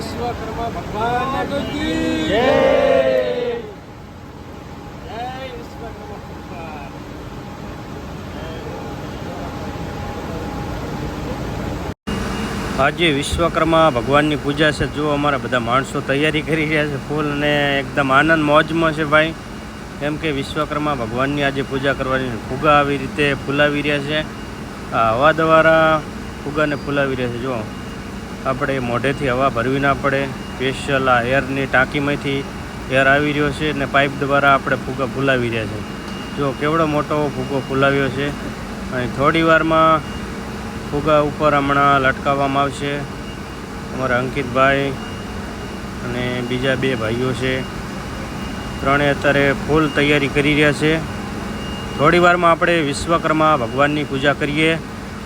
વિશ્વકર્મા ભગવાન જય. જય વિશ્વકર્મા ભગવાન. આજે વિશ્વકર્મા ભગવાનની પૂજા છે. જો અમારા બધા માણસો તૈયારી કરી રહ્યા છે ફૂલ અને એકદમ આનંદ મોજમાં છે ભાઈ. કેમ કે વિશ્વકર્મા ભગવાનની આજે પૂજા કરવાની. ફુગા આવી રીતે ફૂલાવી રહ્યા છે. આ હવા દ્વારા ફુગાને ફૂલાવી રહ્યા છે. જો આપણે મોઢેથી હવા ભરવી ના પડે. સ્પેશિયલ આ એરની ટાંકીમાંથી એર આવી રહ્યો છે અને પાઇપ દ્વારા આપણે ફૂગો ફૂલાવી રહ્યા છે. જો કેવડો મોટો ફૂગો ફૂલાવ્યો છે. અને થોડી વારમાં ફુગા ઉપર હમણાં લટકાવવામાં આવશે. અમારા અંકિતભાઈ અને બીજા બે ભાઈઓ છે. ત્રણે અત્યારે ફૂલ તૈયારી કરી રહ્યા છે. થોડી વારમાં આપણે વિશ્વકર્મા ભગવાનની પૂજા કરીએ.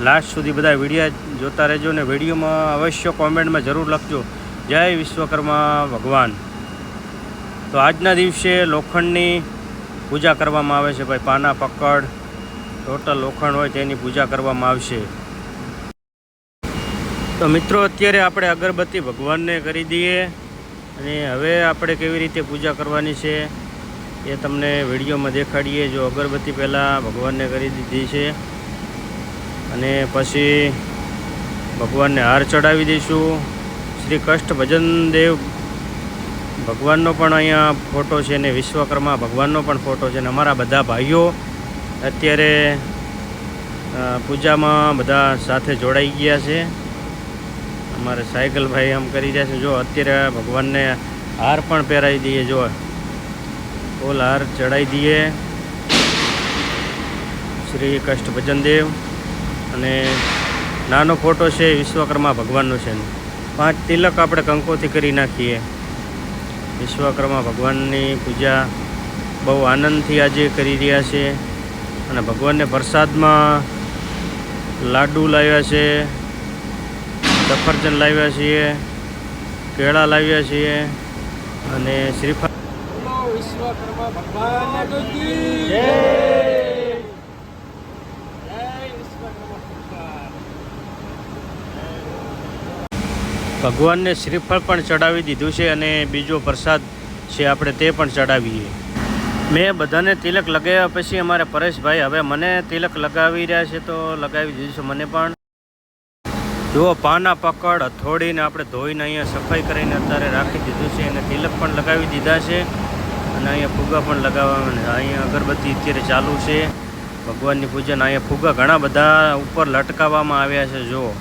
લાસ્ટ સુધી બધા વિડીયા જોતા રહેજો ને વિડીયોમાં અવશ્ય કોમેન્ટમાં જરૂર લખજો. જય વિશ્વકર્મા ભગવાન. તો આજના દિવસે લોખંડની પૂજા કરવામાં આવે છે ભાઈ. પાના પકડ, ટોટલ લોખંડ હોય તેની પૂજા કરવામાં આવશે. તો મિત્રો, અત્યારે આપણે અગરબત્તી ભગવાનને કરી દઈએ અને હવે આપણે કેવી રીતે પૂજા કરવાની છે એ તમને વિડીયોમાં દેખાડીએ. જો અગરબત્તી પહેલાં ભગવાનને કરી દીધી છે. અને પછી ભગવાનને હાર ચડાવી દઈશું. શ્રી કષ્ટ ભજન દેવ ભગવાનનો પણ અહીંયા ફોટો છે ને વિશ્વકર્મા ભગવાનનો પણ ફોટો છે ને અમારા બધા ભાઈઓ અત્યારે પૂજામાં બધા સાથે જોડાઈ ગયા છે. અમારે સાયકલ ભાઈ આમ કરી રહ્યા છે. જો અત્યારે ભગવાનને હાર પણ પહેરાવી દઈએ, જો ફૂલ હાર ચડાવી દઈએ. શ્રી કષ્ટ ભજન દેવ. અને નાનો ફોટો છે વિશ્વકર્મા ભગવાનનો છે. પાંચ તિલક આપણે કંકોથી કરી નાખીએ. વિશ્વકર્મા ભગવાનની પૂજા બહુ આનંદથી આજે કરી રહ્યા છે અને ભગવાનને પ્રસાદમાં લાડુ લાવ્યા છે, સફરજન લાવ્યા છીએ, કેળા લાવ્યા છીએ અને શ્રીફળ વિશ્વકર્મા ભગવાન ભગવાનને શ્રીફળ પણ ચડાવી દીધું છે અને બીજો પ્રસાદ છે આપણે તે પણ ચડાવીએ. મેં બધાને તિલક લગાવ્યા પછી અમારે પરેશભાઈ, હવે મને તિલક લગાવી રહ્યા છે તો લગાવી દીધું છે મને પણ. જુઓ, પાના પકડ અથોડીને આપણે ધોઈને અહીંયા સફાઈ કરીને અત્યારે રાખી દીધું છે અને તિલક પણ લગાવી દીધા છે. અને અહીંયા ફુગા પણ લગાવવાના અહીંયા અગરબત્તી અત્યારે ચાલુ છે. ભગવાનની પૂજન અહીંયા ફુગા ઘણા બધા ઉપર લટકાવવામાં આવ્યા છે, જુઓ.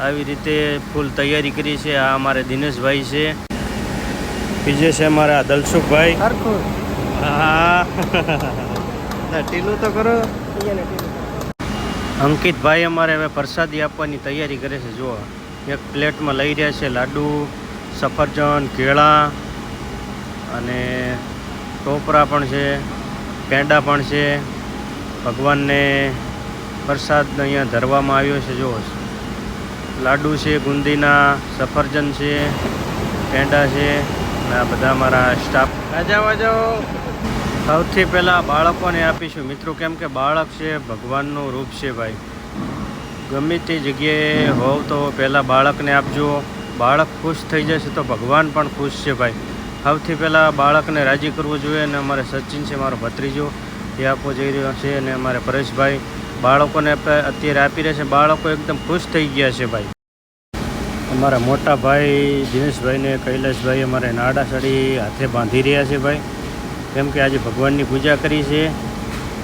આવી રીતે ફૂલ તૈયારી કરી છે. આ અમારે દિનેશભાઈ છે. બીજે છે અમારા દલસુખભાઈ. હા. ટીલું તો કરો. અંકિતભાઈ અમારે હવે પ્રસાદી આપવાની તૈયારી કરે છે. જુઓ એક પ્લેટમાં લઈ રહ્યા છે લાડુ સફરજન કેળા અને ટોપરા પણ છે પેંડા પણ છે. ભગવાનને પ્રસાદ અહીંયા ધરવામાં આવ્યો છે. જુઓ. લાડુ છે ગુંદીના સફરજન છે પેંડા છે અને આ બધા મારા સ્ટાફ રાજા વાજાઓ સૌથી પહેલાં બાળકોને આપીશું. મિત્રો કેમ કે બાળક છે ભગવાનનું રૂપ છે ભાઈ. ગમે તે જગ્યાએ હોવ તો પહેલાં બાળકને આપજો. બાળક ખુશ થઈ જશે તો ભગવાન પણ ખુશ છે ભાઈ. સૌથી પહેલાં બાળકને રાજી કરવું જોઈએ અને અમારે સચિન છે મારો ભત્રીજો. એ આપવો જઈ રહ્યો છે અને અમારે પરેશભાઈ. બાળકોને અત્યારે આપી રહ્યા છે. બાળકો એકદમ ખુશ થઈ ગયા છે ભાઈ. અમારા મોટા ભાઈ દિનેશભાઈને કૈલાસભાઈ અમારે નાડા સાડી હાથે બાંધી રહ્યા છે ભાઈ. કેમ કે આજે ભગવાનની પૂજા કરી છે.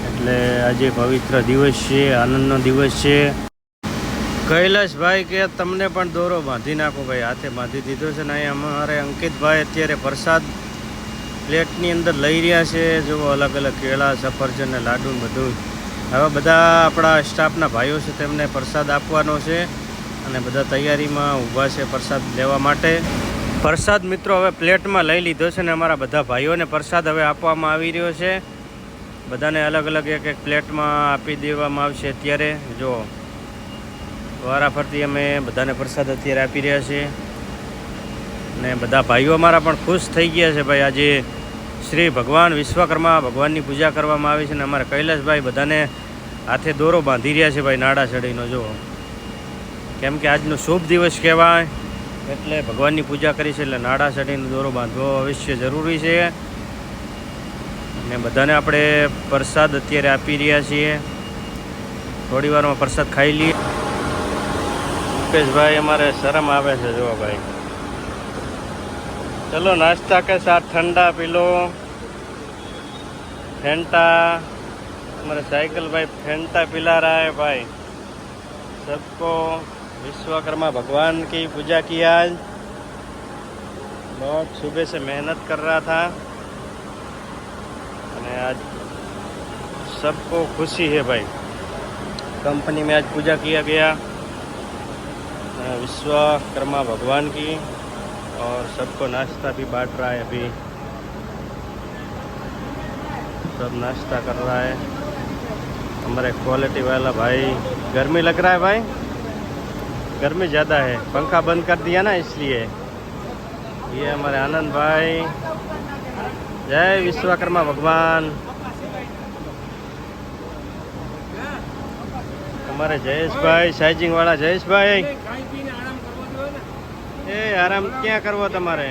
એટલે આજે પવિત્ર દિવસ છે, આનંદનો દિવસ છે. કૈલાસભાઈ કે તમને પણ દોરો બાંધી નાખો ભાઈ. હાથે બાંધી દીધો છે ને અહીંયા અમારે અંકિતભાઈ અત્યારે પ્રસાદ પ્લેટની અંદર લઈ રહ્યા છે. જો અલગ અલગ કેળા, સફરજન ને લાડુ બધું. હવે બધા આપણા સ્ટાફના ભાઈઓ છે તેમને પ્રસાદ આપવાનો છે અને બધા તૈયારીમાં ઊભા છે પ્રસાદ લેવા માટે. પ્રસાદ મિત્રો હવે પ્લેટમાં લઈ લીધો છે ને અમારા બધા ભાઈઓને પ્રસાદ હવે આપવામાં આવી રહ્યો છે. બધાને અલગ અલગ એક એક પ્લેટમાં આપી દેવામાં આવશે અત્યારે. જો વારાફરતી અમે બધાને પ્રસાદ અત્યારે આપી રહ્યા છીએ. ને બધા ભાઈઓ અમારા પણ ખુશ થઈ ગયા છે ભાઈ આજે શ્રી ભગવાન વિશ્વકર્મા ભગવાનની પૂજા કરવામાં આવી છે અને અમારા કૈલાસભાઈ બધાને હાથે દોરો બાંધી રહ્યા છે ભાઈ નાડા ચડીનો જો કેમ કે આજનો શુભ દિવસ કહેવાય, એટલે ભગવાનની પૂજા કરી છે એટલે નાડા ચડીનો દોરો બાંધવો અવશ્ય જરૂરી છે. અને બધાને આપણે પ્રસાદ અત્યારે આપી રહ્યા છીએ. થોડી વારમાં પ્રસાદ ખાઈ લઈએ. મુકેશભાઈ, અમારે શરમ આવે છે જોવા ભાઈ. ચલો નાસ્તા કે સાથ ઠંડા પી લો फेंटा हमारे साइकिल भाई फेंटा पिला रहा है भाई सबको विश्वकर्मा भगवान की पूजा की आज बहुत सुबह से मेहनत कर रहा था અને आज सबको खुशी है भाई कंपनी में आज पूजा किया गया अ, विश्वकर्मा भगवान की और सबको नाश्ता भी बांट रहा है अभी। सब नाश्ता कर रहा है। हमारे क्वालिटी वाला भाई, गर्मी लग रहा है भाई? गर्मी ज़्यादा है। पंखा बंद कर दिया ना इसलिए। ये हमारे आनंद भाई। जय विश्वकर्मा भगवान। हमारे जयेश भाई साइजिंग वाला जयेश भाई। એ આરામ ક્યાં કરવો તમારે?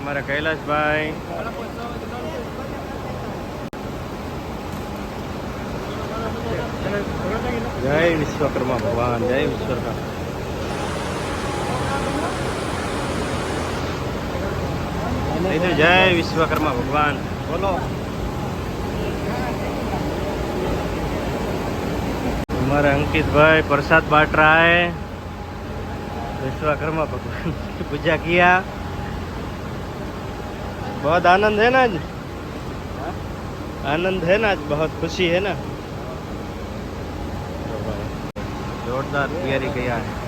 અમારા કૈલાશભાઈ. જય વિશ્વકર્મા ભગવાન, જય વિશ્વકર્મા. જય વિશ્વકર્મા ભગવાન. બોલો. અમારા અંકિતભાઈ, પ્રસાદ બાટરાએ विश्वकर्मा भगवान की पूजा किया। बहुत आनंद है ना आज? आनंद है ना आज? बहुत खुशी है ना? जोरदार तैयारी किया है।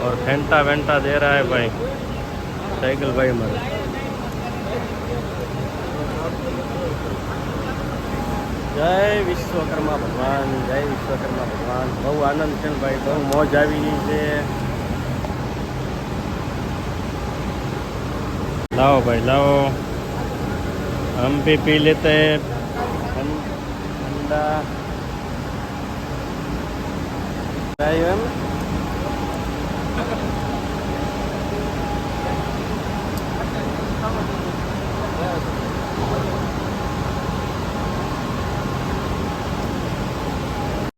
और फेंटा वेंटा दे रहा है भाई। साइकिल भाई हमारे। જય વિશ્વકર્મા ભગવાન, જય વિશ્વકર્મા ભગવાન. બહુ આનંદ છે ને ભાઈ, બહુ મોજ આવી ગઈ છે. લાવો ભાઈ, લાવો. હમ્પી પી લેતે. ઠંડા એમ